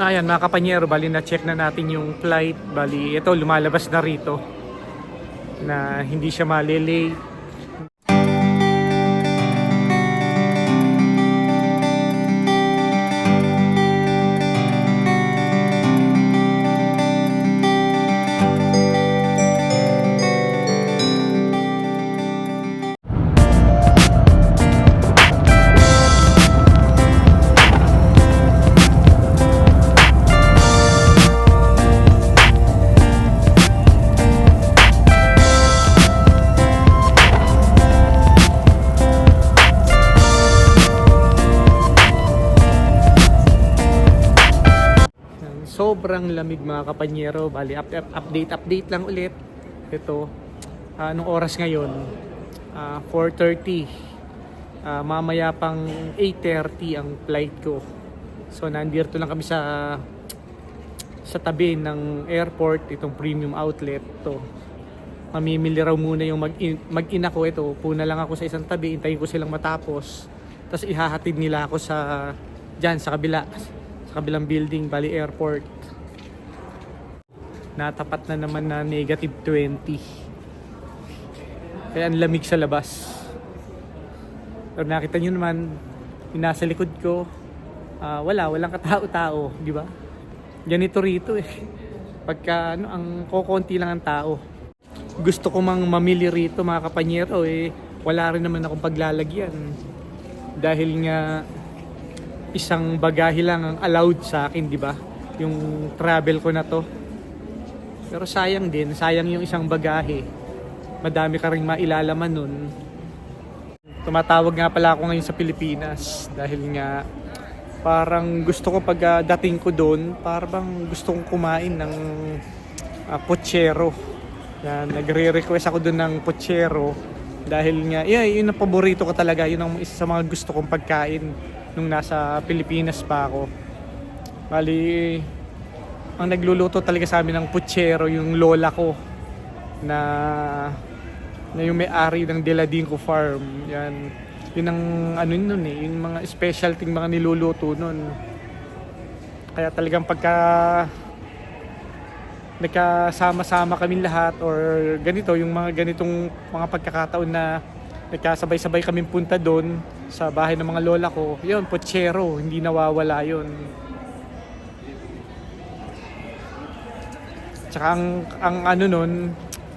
Ayan mga kapanyero, bali na check na natin yung flight. Bali ito lumalabas na rito na hindi siya malilate. Sobrang lamig mga kapanyero. Bali, up, up- update, update lang ulit. Ito, ah, anong oras ngayon? Ah, 4.30. Ah, mamaya pang 8.30 ang flight ko. So, nandito lang kami sa sa tabi ng airport, itong premium outlet to. Mamimili raw muna yung mag mag-ina ito. Puna lang ako sa isang tabi, hintayin ko silang matapos. Tapos ihahatid nila ako sa diyan sa kabila sa kabilang building, Bali Airport. Natapat na naman na negative 20. Kaya ang lamig sa labas. Pero nakita nyo naman, yung nasa likod ko, ah, wala, walang katao-tao, di ba? Ganito rito eh. Pagka ano, ang kokonti lang ang tao. Gusto ko mang mamili rito mga kapanyero eh, wala rin naman akong paglalagyan. Dahil nga isang bagahe lang ang allowed sa akin, di ba? Yung travel ko na to. Pero sayang din, sayang yung isang bagahe. Madami ka rin mailalaman nun. Tumatawag nga pala ako ngayon sa Pilipinas dahil nga parang gusto ko pag ah, dating ko doon, parang gusto kong kumain ng ah, pochero. Yan, nagre-request ako doon ng pochero dahil nga, yeah, yun ang paborito ko talaga. Yun ang isa sa mga gusto kong pagkain nung nasa Pilipinas pa ako. Bali, ang nagluluto talaga sa amin ng puchero yung lola ko na na yung may-ari ng Deladinco Farm. Yan. Yun ang ano nun eh, yung mga specialty mga niluluto nun. Kaya talagang pagka nagkasama-sama kami lahat or ganito, yung mga ganitong mga pagkakataon na nagkasabay-sabay kami punta doon sa bahay ng mga lola ko, yun, pochero, hindi nawawala yun. Tsaka ang, ang ano nun,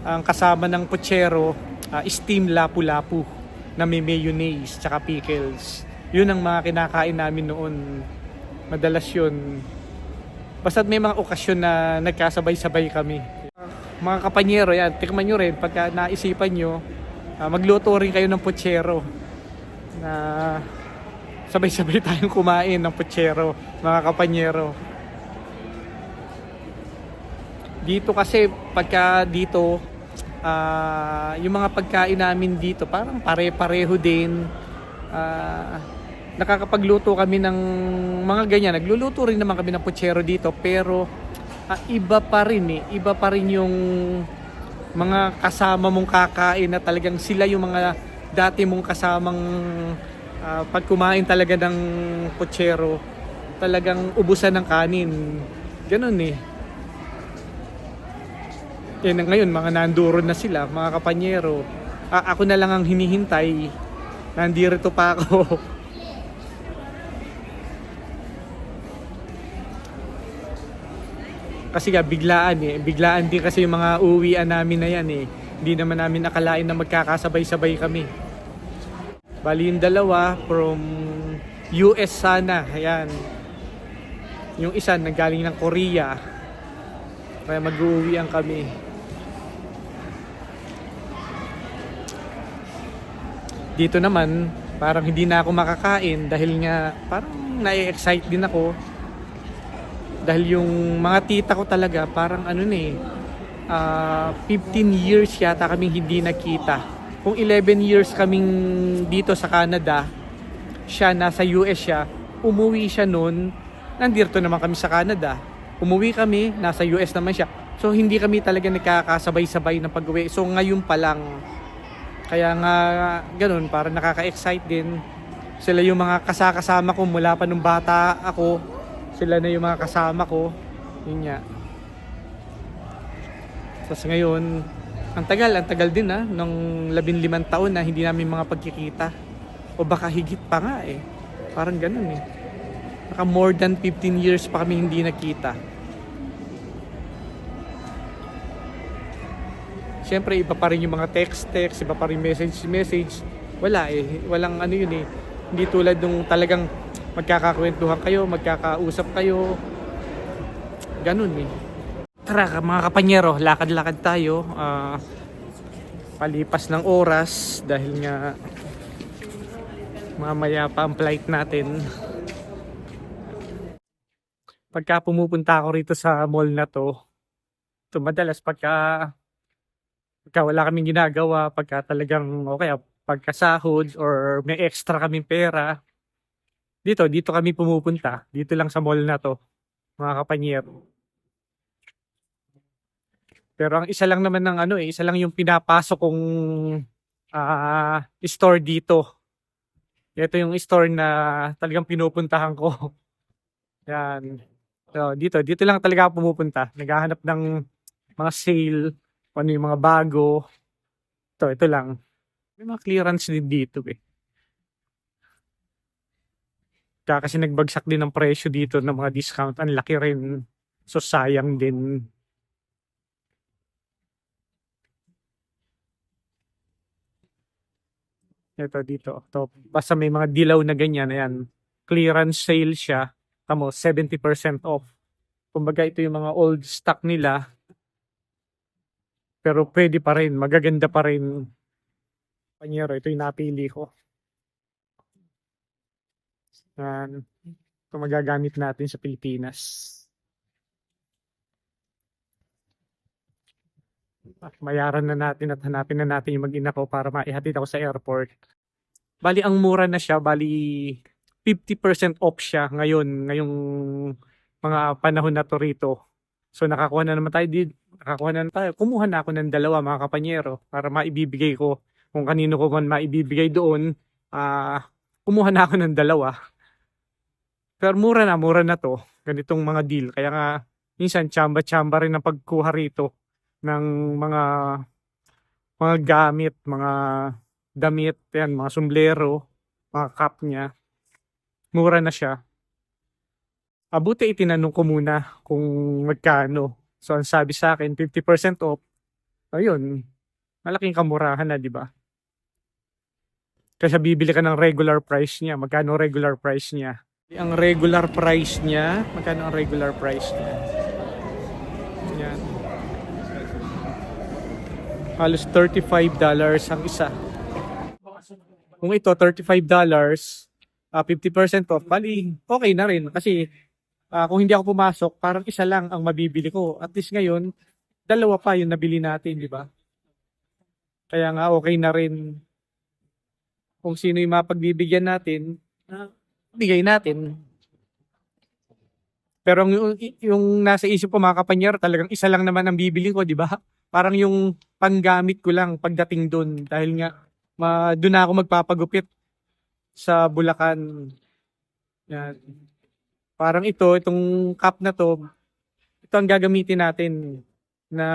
ang kasama ng pochero, uh, steam lapu-lapu na may mayonnaise tsaka pickles. Yun ang mga kinakain namin noon. Madalas yun. Basta't may mga okasyon na nagkasabay-sabay kami. Mga kapanyero yan, tikman nyo rin pagka naisipan nyo, ah, magluto rin kayo ng pochero. Na sabay-sabay tayong kumain ng pochero, mga kapanyero. Dito kasi pagka dito ah, yung mga pagkain namin dito parang pare-pareho din. Ah, nakakapagluto kami ng mga ganyan. Nagluluto rin naman kami ng puchero dito pero ah, iba pa rin eh. Iba pa rin yung mga kasama mong kakain na talagang sila yung mga dati mong kasamang ah, pag talaga ng puchero talagang ubusan ng kanin. Ganun eh. Eh na ngayon, mga nandoron na sila, mga kapanyero. A- ako na lang ang hinihintay. Nandito pa ako. kasi nga biglaan eh. Biglaan din kasi yung mga uwian namin na yan eh. Hindi naman namin nakalain na magkakasabay-sabay kami. Bali yung dalawa from US sana. Ayan. Yung isa nanggaling ng Korea. Kaya mag-uuwian kami. Dito naman, parang hindi na ako makakain dahil nga parang na-excite din ako. Dahil yung mga tita ko talaga parang ano na eh, ah, 15 years yata kaming hindi nakita. Kung 11 years kaming dito sa Canada, siya nasa US siya, umuwi siya noon, nandito naman kami sa Canada. Umuwi kami, nasa US naman siya. So hindi kami talaga nagkakasabay-sabay ng pag-uwi. So ngayon pa lang, kaya nga ganun, para nakaka-excite din. Sila yung mga kasakasama ko mula pa nung bata ako Sila na yung mga kasama ko. Yun nga. Tapos ngayon, ang tagal, ang tagal din ha, nung labing limang taon na hindi namin mga pagkikita. O baka higit pa nga eh. Parang ganun eh. Naka more than 15 years pa kami hindi nakita. Siyempre, iba pa rin yung mga text-text, iba pa rin message-message. Wala eh. Walang ano yun eh. Hindi tulad nung talagang magkakakwentuhan kayo, magkakausap kayo. Ganun eh. Tara mga kapanyero, lakad-lakad tayo. Ah, palipas ng oras dahil nga mamaya pa ang flight natin. Pagka pumupunta ako rito sa mall na to, ito madalas pagka pagka wala kaming ginagawa, pagka talagang okay, pagka sahod or may extra kaming pera, dito, dito kami pumupunta. Dito lang sa mall na to, mga kapanyero. Pero ang isa lang naman ng ano eh, isa lang yung pinapasok kong ah, store dito. Ito yung store na talagang pinupuntahan ko. Yan. So, dito, dito lang talaga pumupunta. Naghahanap ng mga sale, ano yung mga bago. Ito, ito lang. May mga clearance din dito eh. Kaya kasi nagbagsak din ang presyo dito ng mga discount. Ang laki rin. So sayang din. Ito dito. To, basta may mga dilaw na ganyan. Ayan. Clearance sale siya. Tamo, 70% off. Kumbaga ito yung mga old stock nila. Pero pwede pa rin. Magaganda pa rin. Panyero, ito yung napili ko. Yan. Ito magagamit natin sa Pilipinas. Ah, Mayaran na natin at hanapin na natin yung mag-ina ko para maihatid ako sa airport. Bali, ang mura na siya. Bali, 50% off siya ngayon, ngayong mga panahon na to rito. So nakakuha na naman tayo dito. Nakakuha na tayo. Kumuha na ako ng dalawa mga kapanyero para maibibigay ko kung kanino ko man maibibigay doon. Ah, kumuha na ako ng dalawa. Pero mura na, mura na to. Ganitong mga deal. Kaya nga, minsan, tsamba-tsamba rin ang pagkuha rito ng mga mga gamit, mga damit, yan, mga sombrero, mga cap niya. Mura na siya. Abuti itinanong ko muna kung magkano. So, ang sabi sa akin, 50% off. Ayun, malaking kamurahan na, di ba? Kasi bibili ka ng regular price niya. Magkano regular price niya? Ang regular price niya, magkano ang regular price niya? Yan. Halos $35 ang isa. Kung ito, $35, ah 50% off, bali, okay na rin. Kasi ah, kung hindi ako pumasok, parang isa lang ang mabibili ko. At least ngayon, dalawa pa yung nabili natin, di ba? Kaya nga, okay na rin kung sino yung mapagbibigyan natin, ah, bigay natin. Pero yung, yung nasa isip ko mga kapanyero, talagang isa lang naman ang bibili ko, di ba? Parang yung panggamit ko lang pagdating doon. Dahil nga, ma, doon na ako magpapagupit sa Bulacan. Yan. Parang ito, itong cup na to, ito ang gagamitin natin na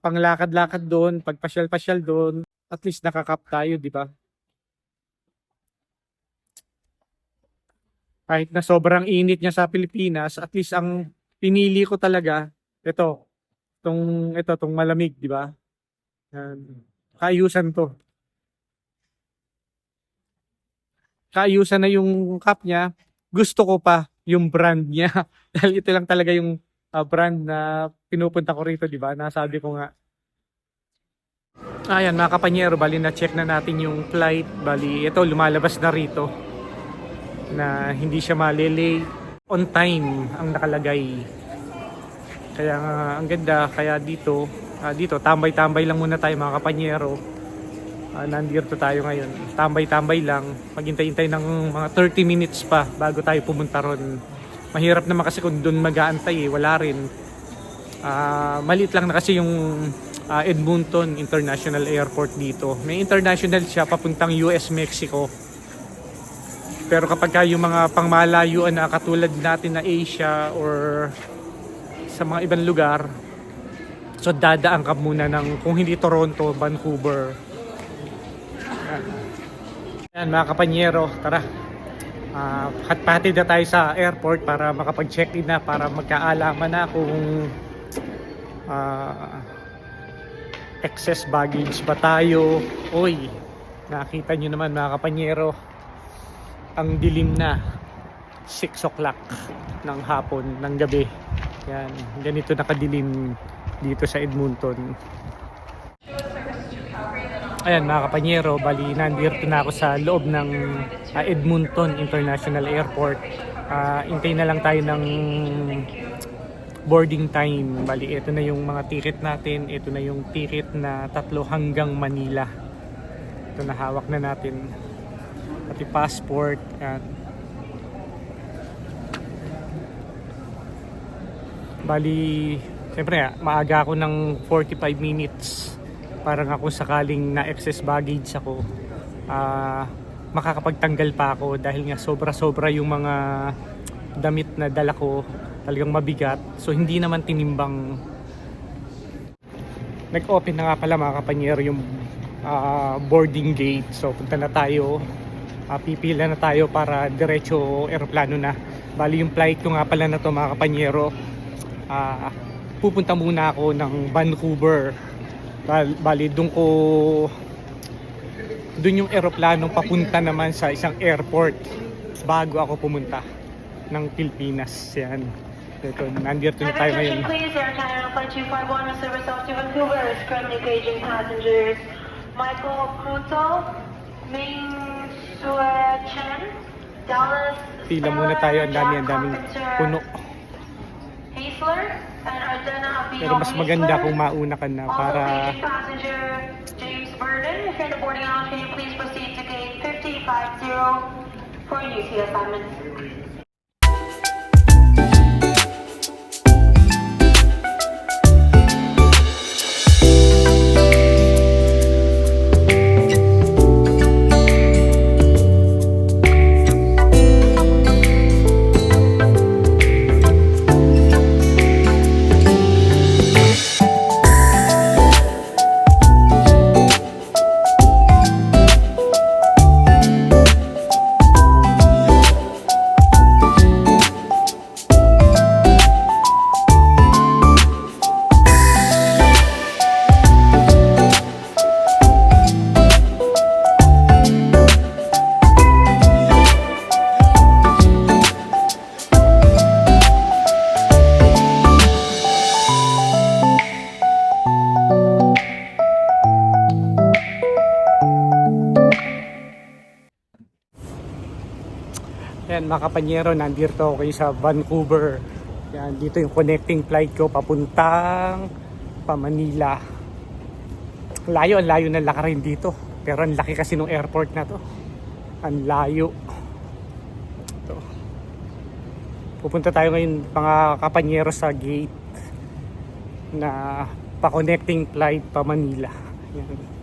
panglakad-lakad doon, pagpasyal-pasyal doon, at least nakakap tayo, di ba? Kahit na sobrang init niya sa Pilipinas, at least ang pinili ko talaga, ito, tong ito, tong malamig, di ba? Kaayusan to. Kaayusan na yung cup niya. Gusto ko pa yung brand niya. Dahil ito lang talaga yung ah, brand na pinupunta ko rito, di ba? Nasabi ko nga. Ayan, mga kapanyero, bali na check na natin yung flight. Bali, ito, lumalabas na rito. Na hindi siya malilay. On time ang nakalagay. Kaya nga, ang ganda. Kaya dito, ah, dito, tambay-tambay lang muna tayo mga kapanyero. Ah, nandito tayo ngayon. Tambay-tambay lang. Maghintay-hintay ng mga 30 minutes pa bago tayo pumunta ron. Mahirap naman kasi kung doon mag-aantay eh. Wala rin. Ah, maliit lang na kasi yung ah, Edmonton International Airport dito. May international siya papuntang US Mexico. Pero kapag ka yung mga pangmalayuan na katulad natin na Asia or sa mga ibang lugar, so dadaan ka muna ng kung hindi Toronto, Vancouver. Yan, mga kapanyero, tara. Ah, hat-patid na tayo sa airport para makapag-check-in na para magkaalaman na kung ah, excess baggage ba tayo. Uy, nakita nyo naman mga kapanyero, ang dilim na 6 o'clock ng hapon, ng gabi. Yan, ganito nakadilim dito sa Edmonton. Ayan mga kapanyero, bali nandito na ako sa loob ng ah, Edmonton International Airport. Ah, intay na lang tayo ng boarding time. Bali, ito na yung mga ticket natin. Ito na yung ticket na tatlo hanggang Manila. Ito na hawak na natin. Pati passport. Yan. Bali, siyempre ah, maaga ako ng 45 minutes. Parang ako sakaling na-excess baggage ako. ah makakapagtanggal pa ako dahil nga sobra-sobra yung mga damit na dala ko talagang mabigat. So hindi naman tinimbang nag-open na nga pala mga kapanyero yung ah, boarding gate. So punta na tayo. Ah, pipila na tayo para diretso eroplano na. Bali yung flight ko nga pala na to mga kapanyero. Ah, pupunta muna ako ng Vancouver. Bal- Bali doon ko doon yung eroplanong papunta naman sa isang airport bago ako pumunta ng Pilipinas. Yan. Ito, nandito na tayo ngayon. Attention please, Air Canada Flight 251 with service off to Vancouver is currently paging passengers Michael Kruto, Ming Sue Chen, Dallas Pila muna tayo, ang dami, ang daming puno. Abigail Pero mas maganda kung mauna ka na para paging passenger James Yan mga kapanyero, nandito ako sa Vancouver. Yan, dito yung connecting flight ko papuntang pa Manila. Layo, ang layo ng lakarin dito. Pero ang laki kasi ng airport na to. Ang layo. Ito. Pupunta tayo ngayon mga kapanyero sa gate na pa-connecting flight pa Manila. Yan.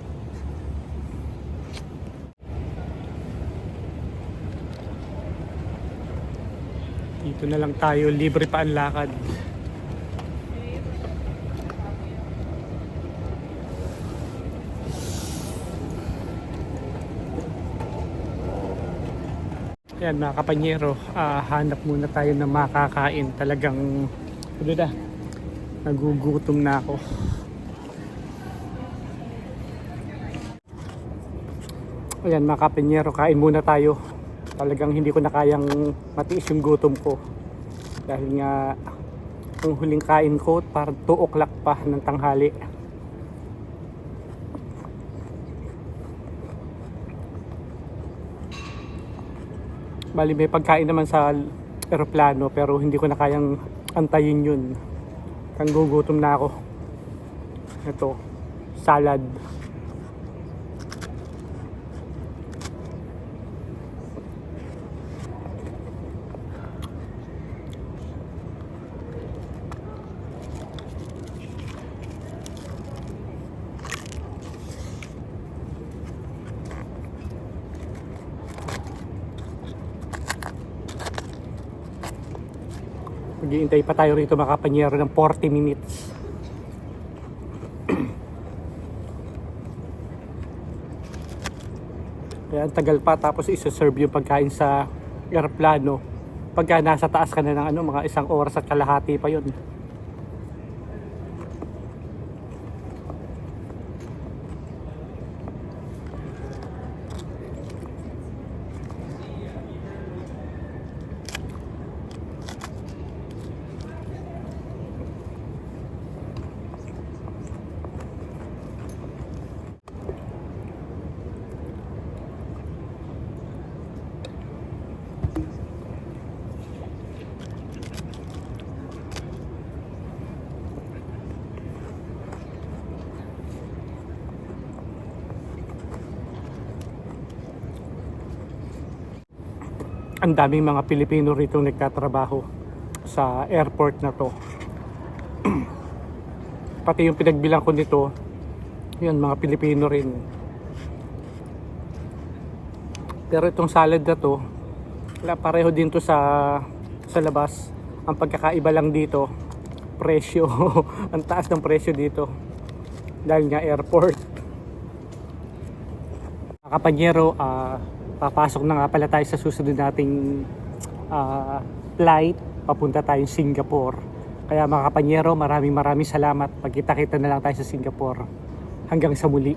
Dito na lang tayo, libre pa ang lakad. Yan mga kapanyero, ah, hanap muna tayo ng makakain. Talagang, ano na, nagugutom na ako. Ayan mga kapanyero, kain muna tayo. Talagang hindi ko na kayang matiis yung gutom ko. Dahil nga, ang huling kain ko, parang 2 o'clock pa ng tanghali. Bali may pagkain naman sa eroplano pero hindi ko na kayang antayin yun. Kang gugutom na ako. Ito, salad. Maghihintay pa tayo rito mga kapanyero ng 40 minutes. Kaya ang tagal pa tapos isa-serve yung pagkain sa aeroplano. Pagka nasa taas ka na ng ano, mga isang oras at kalahati pa yun. Ang daming mga Pilipino rito nagtatrabaho sa airport na to. Pati yung pinagbilang ko nito, yun, mga Pilipino rin. Pero itong salad na to, wala, pareho din to sa, sa labas. Ang pagkakaiba lang dito, presyo. ang taas ng presyo dito. Dahil nga airport. Kapanyero, ah, papasok na nga pala tayo sa susunod nating ah, flight. Papunta tayong Singapore. Kaya mga kapanyero, maraming maraming salamat. Pagkita-kita na lang tayo sa Singapore. Hanggang sa muli.